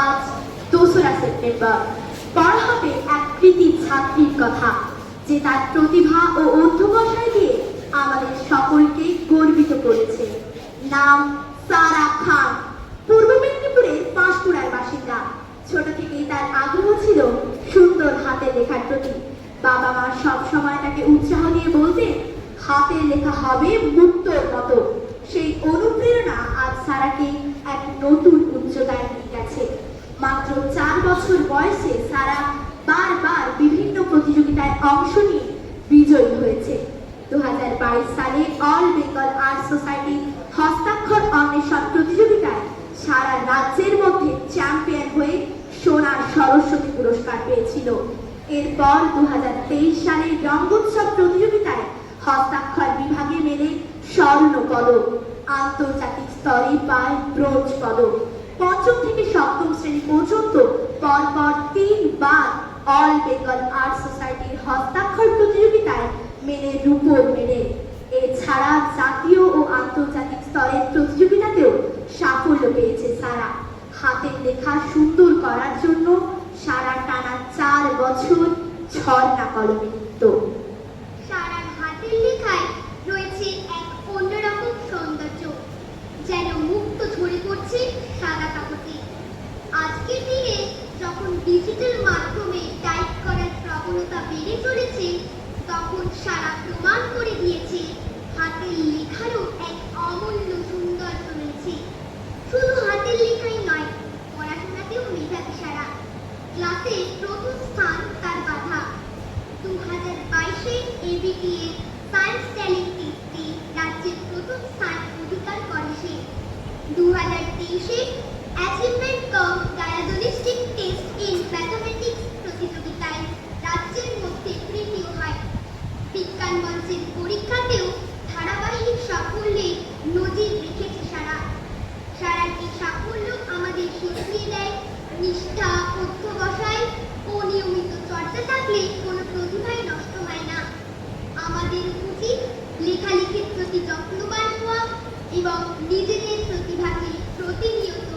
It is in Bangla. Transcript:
আজ দোসরা সেপ্টেম্বর। পড়া হবে এক কৃতি ছাত্রীর কথা, যে তার প্রতিভা ও অধ্যবসায় দিয়ে আমাদের সকলকে গর্বিত করেছে। নাম সারা খান। পূর্ব মেদিনীপুরের পাঁশকুড়ার বাসিন্দা। ছোট থেকেই তার আগ্রহ ছিল সুন্দর হাতে লেখার প্রতি। বাবা মা সব সময় তাকে উৎসাহ দিয়ে বলতেন হাতের লেখা হবে মুক্তর মতো। সেই অনুপ্রেরণা আজ সারাকে এক নতুন উচ্চতায় চার বছর বয়সে সারা বারবার বিভিন্ন প্রতিযোগিতায় অংশ নিয়ে বিজয়ী হয়েছে। দু সালে অল বেঙ্গল আর্ট সোসাইটি হস্তাক্ষর অন্বেষণ প্রতিযোগিতায় সারা রাজ্যের মধ্যে চ্যাম্পিয়ন হয়ে সোনার সরস্বতী পুরস্কার পেয়েছিল। এরপর দু হাজার তেইশ সালে রঙ্গোৎসব প্রতিযোগিতায় হস্তাক্ষর বিভাগে মেলে স্বর্ণ পদক আন্তর্জাতিক স্তরে পায় ব্রোঞ্জ পদক। পঞ্চম থেকে সপ্তম শ্রেণি পর্যন্ত পরপর তিনবার অল বেঙ্গল আর্ট সোসাইটির হস্তাক্ষর প্রতিযোগিতায় মেনে রূপোর মেডেল এছাড়া জাতীয় ও আন্তর্জাতিক স্তরের প্রতিযোগিতাতেও সাফল্য পেয়েছে সারা। হাতের লেখা সুন্দর করার জন্য সারা টানা চার বছর ঝর্ণা কলমে ডিজিটাল মাধ্যমে টাইপ করার প্রবণতা বেড়ে চলেছে, তখন সারা প্রমাণ করে দিয়েছে হাতের লেখারও এক অমূল্য সৌন্দর্য রয়েছে শুধু হাতের লেখাই নয়, পড়াশোনাতেও মেধাবী সারা। ক্লাসে প্রথম স্থান তার বাধা। দু হাজার বাইশে এবিটিএ সায়েন্স ট্যালেন্ট টেস্টে রাজ্যের প্রথম স্থান অধিকার করে সে। দু হাজার তেইশে অ্যাচিভমেন্ট কাম ডায়াগনস্টিক থাকলে কোনো প্রতিভাই নষ্ট হয় না। আমাদের উচিত লেখালেখির প্রতি যত্নবান হওয়া এবং নিজেদের প্রতিভাকে প্রতিনিয়ত